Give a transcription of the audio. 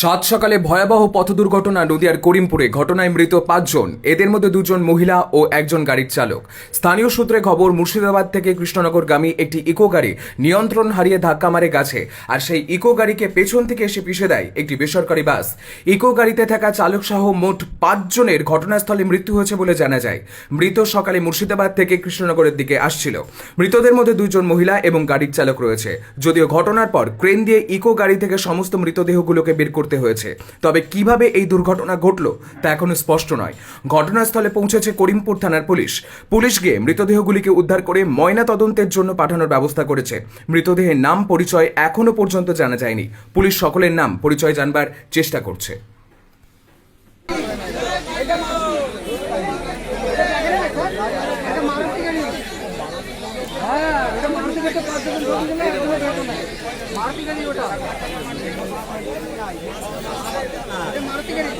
সাত সকালে ভয়াবহ পথ দুর্ঘটনা নদিয়ার করিমপুরে ঘটনায় মৃত পাঁচজন। এদের মধ্যে দুজন মহিলা ও একজন গাড়ির চালক। স্থানীয় সূত্রে খবর, মুর্শিদাবাদ থেকে কৃষ্ণনগরগামী একটি ইকো গাড়ি নিয়ন্ত্রণ হারিয়ে ধাক্কা মারে গাছে, আর সেই ইকো গাড়িকে পেছন থেকে এসে পিষে দেয় একটি বেসরকারি বাস। ইকো গাড়িতে থাকা চালক সহ মোট পাঁচজনের ঘটনাস্থলে মৃত্যু হয়েছে বলে জানা যায়। মৃত সকালে মুর্শিদাবাদ থেকে কৃষ্ণনগরের দিকে আসছিল। মৃতদের মধ্যে দুজন মহিলা এবং গাড়ির চালক রয়েছে। যদিও ঘটনার পর ক্রেন দিয়ে ইকো গাড়ি থেকে সমস্ত মৃতদেহগুলোকে বের করতে হয়েছে। তবে কীভাবে এই দুর্ঘটনা ঘটল তা এখনও স্পষ্ট নয়। ঘটনাস্থলে পৌঁছেছে করিমপুর থানার পুলিশ। পুলিশ গিয়ে মৃতদেহগুলিকে উদ্ধার করে ময়না তদন্তের জন্য পাঠানোর ব্যবস্থা করেছে। মৃতদেহের নাম, পরিচয় এখনও পর্যন্ত জানা যায়নি। পুলিশ সকলের নাম, পরিচয় জানবার চেষ্টা করছে। মারুতি গাড়ি ওটা। মারুতি গাড়ি